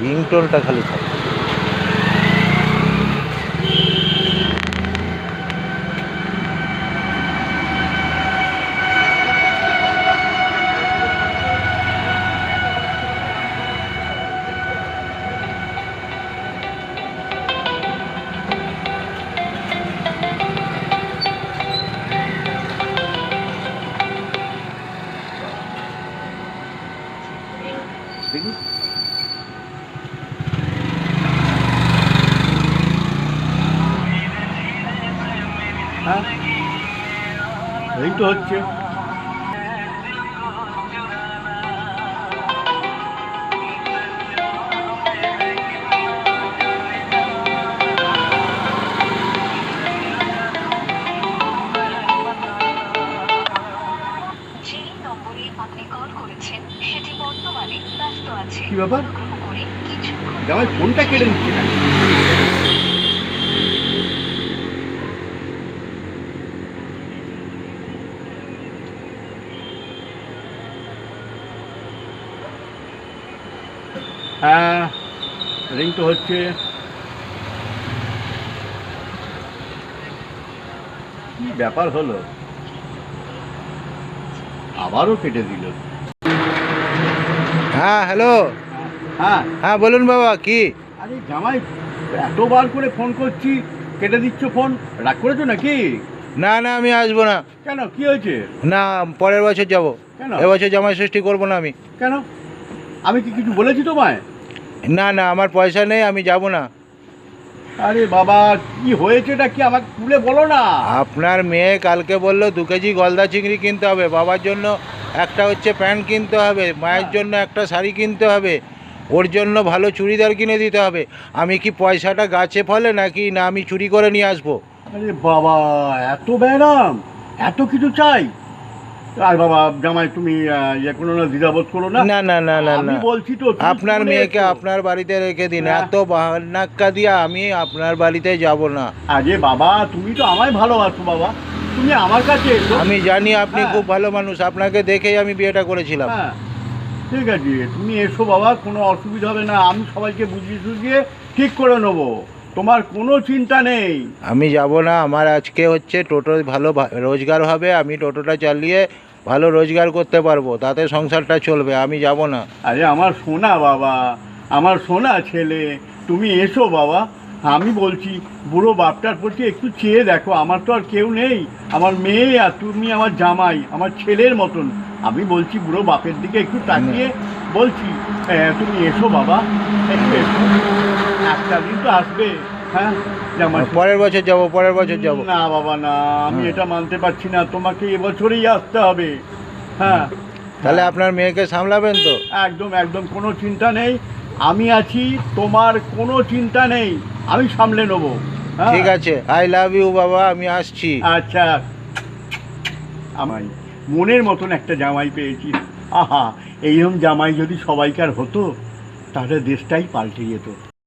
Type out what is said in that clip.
রিংটোনটা খালি থাকে। দেখি হ্যাঁ এই তো হচ্ছে কি ব্যাপার? জামাই ফোনটা কেড়ে নিচ্ছে না হ্যাঁ রিং তো হচ্ছে। কি ব্যাপার হলো? আবারও কেটে দিল। হ্যাঁ হ্যালো হ্যাঁ। হ্যাঁ বলুন বাবা কি? আরে জামাই এতবার করে ফোন করছি কেটে দিচ্ছ ফোন রাগ করেছ নাকি? না না আমি আসব না। কেন? কি হয়েছে? না পরের বছর যাব। কেন? এবছর জামাই সৃষ্টি করব না আমি। কেন? আমি কি কিছু বলেছি তোমায়? না না আমার পয়সা নেই আমি যাব না। আরে বাবা কি হয়েছেটা কি আমাকে তুলে বলো না? আপনার মেয়ে কালকে বলল দু কেজি গলদা চিংড়ি কিনতে হবে বাবার জন্য একটা হচ্ছে প্যান্ট কিনতে হবে মায়ের জন্য একটা শাড়ি কিনতে হবে ওর জন্য ভালো চুড়িদার কিনে দিতে হবে আমি কি পয়সাটা গাছে ফলে নাকি না আমি চুরি করে নিয়ে আসব? আরে বাবা এত ব্যায়াম এত কিছু চাই আর বাবা জামাই তুমি ইয়ে না দ্বিধাবোধ করো না। না না না না আমি বলছি তো আপনার মেয়েকে আপনার বাড়িতে রেখে দিন হ্যাঁ। এত বাহান্নাক্কা দিয়ে আমি আপনার বাড়িতে যাব না। আরে বাবা তুমি তো আমায় ভালোবাসো বাবা। তুমি আমার কাছে এসো। আমি জানি আপনি হ্যাঁ। খুব ভালো মানুষ আপনাকে দেখেই আমি বিয়েটা করেছিলাম। হ্যাঁ। ঠিক আছে তুমি এসো বাবা কোনো অসুবিধা হবে না আমি সবাইকে বুঝিয়ে সুঝিয়ে ঠিক করে নেব। তোমার কোনো চিন্তা নেই। আমি যাব না আমার আজকে হচ্ছে টোটো ভালো রোজগার হবে আমি টোটোটা চালিয়ে ভালো রোজগার করতে পারব তাতে সংসারটা চলবে আমি যাব না। আরে আমার সোনা বাবা আমার সোনা ছেলে তুমি এসো বাবা। আমি বলছি বুড়ো বাপটার প্রতি একটু চেয়ে দেখো আমার তো আর কেউ নেই আমার মেয়ে আর তুমি আমার জামাই আমার ছেলের মতন। আমি বলছি বুড়ো বাপের দিকে একটু তাকিয়ে বলছি হ্যাঁ, তুমি এসো বাবা একটু এসো। একটা দিন তো আসবে। হ্যাঁ? পরের বছর যাব পরের বছর যাব। না বাবা না আমি হ্যাঁ। এটা মানতে পারছি না। তোমাকে এবছরেই আসতে হবে। হ্যাঁ। তাহলে আপনার মেয়েকে সামলাবেন তো? একদম একদম কোনো চিন্তা নেই। আমি আছি তোমার কোনো চিন্তা নেই। আমি সামলে নেব। হ্যাঁ? ঠিক আছে। আই লাভ ইউ বাবা আমি আসছি। আচ্ছা। আমায় মনের মতন একটা জামাই পেয়েছি। আহা এইরকম জামাই যদি সবাইকার হতো তাহলে দেশটাই পাল্টে যেত।